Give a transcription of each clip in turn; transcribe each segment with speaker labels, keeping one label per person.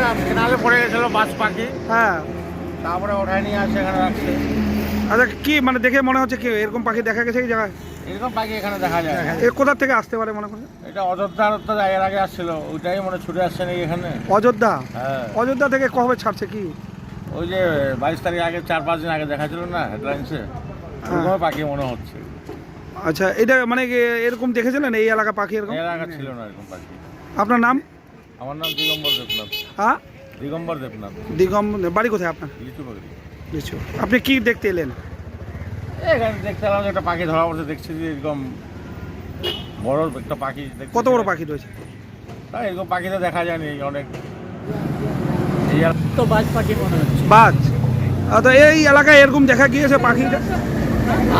Speaker 1: একটা কেনালে পড়ে গেছিল বাস পাখি।
Speaker 2: হ্যাঁ।
Speaker 1: তারপরে ওঠায় নিয়ে আসে এখানে রাখছে।
Speaker 2: আচ্ছা কি মানে দেখে মনে হচ্ছে কি এরকম পাখি দেখা গেছে এই জায়গায়?
Speaker 1: এরকম পাখি এখানে দেখা যায়।
Speaker 2: কোথা থেকে আসতে পারে মনে করেন
Speaker 1: এটা অযোধ্যা তো এর আগে আসছিল ওইটাই মনে ছুটে আসছে নাকি এখানে।
Speaker 2: অযোধ্যা?
Speaker 1: হ্যাঁ।
Speaker 2: অযোধ্যা থেকে কবে ছাড়ছে কি?
Speaker 1: ওই যে বাইশ তারিখ আগে চার পাঁচ দিন আগে দেখা ছিল না হেডলাইন্সে ওরকম পাখি মনে হচ্ছে।
Speaker 2: আচ্ছা এটা মানে এরকম দেখেছিলেন এই এলাকা পাখি এরকম?
Speaker 1: এর ছিল না এরকম পাখি।
Speaker 2: আপনার নাম?
Speaker 1: আমার নাম দিগম্বর দেবনাথ।
Speaker 2: হ্যাঁ?
Speaker 1: দিগম্বর দেবনাথ।
Speaker 2: দিগম বাড়ি কোথায় আপনার?
Speaker 1: লিচু
Speaker 2: লিচু আপনি কি দেখতে এলেন?
Speaker 1: এখানে দেখতে পেলাম যে একটা পাখি ধরা পড়ছে দেখছি যে এরকম বড় একটা পাখি দেখছি।
Speaker 2: কত বড় পাখি রয়েছে?
Speaker 1: তা এরকম পাখি তো দেখা যায়নি অনেক। এই আর-
Speaker 3: তো বাজ পাখি মনে হচ্ছে।
Speaker 2: বাজ? আহ, তো এই এলাকায় এরকম দেখা গিয়েছে পাখিটা?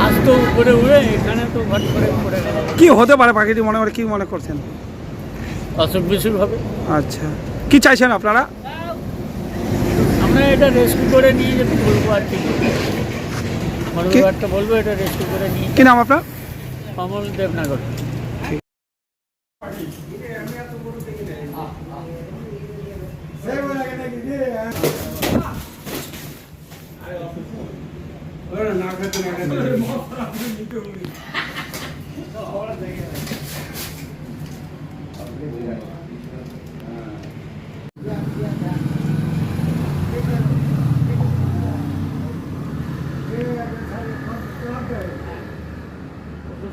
Speaker 3: আজ তো উপরে উড়ে এখানে তো ঘট করে পড়ে গেল।
Speaker 2: কি হতে পারে পাখিটি মনে করে কি মনে করছেন?
Speaker 3: অসুখ বিসুখ হবে।
Speaker 2: আচ্ছা। কি চাইছেন আপনারা?
Speaker 3: আমরা এটা রেস্কিউ করে নিয়ে যেতে বলব আর কি। মনোবিভাগটা বলব এটা রেস্কিউ করে নিয়ে
Speaker 2: কি নাম আপনার?
Speaker 3: অমল দেবনাগর।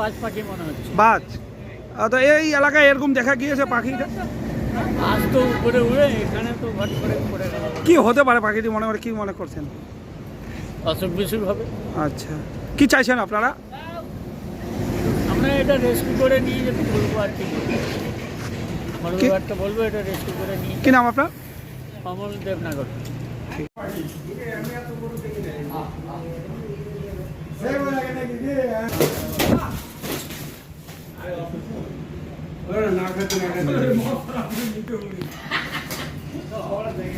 Speaker 3: বাজ পাখি মনে হচ্ছে।
Speaker 2: বাজ? তো এই এলাকায় এরকম দেখা গিয়েছে পাখিটা
Speaker 3: আজ তো উপরে উড়ে এখানে তো ঘট করে পড়ে গেল।
Speaker 2: কি হতে পারে পাখিটি মনে করে কি মনে করছেন?
Speaker 3: অসুখ বিসুখ হবে।
Speaker 2: আচ্ছা। কি চাইছেন আপনারা?
Speaker 3: আমরা এটা রেস্কিউ করে নিয়ে যেতে বলব আর কি। মনোবিভাগটা বলব এটা রেস্কিউ করে নিয়ে।
Speaker 2: কি নাম আপনার?
Speaker 3: অমল দেবনাগর।
Speaker 1: না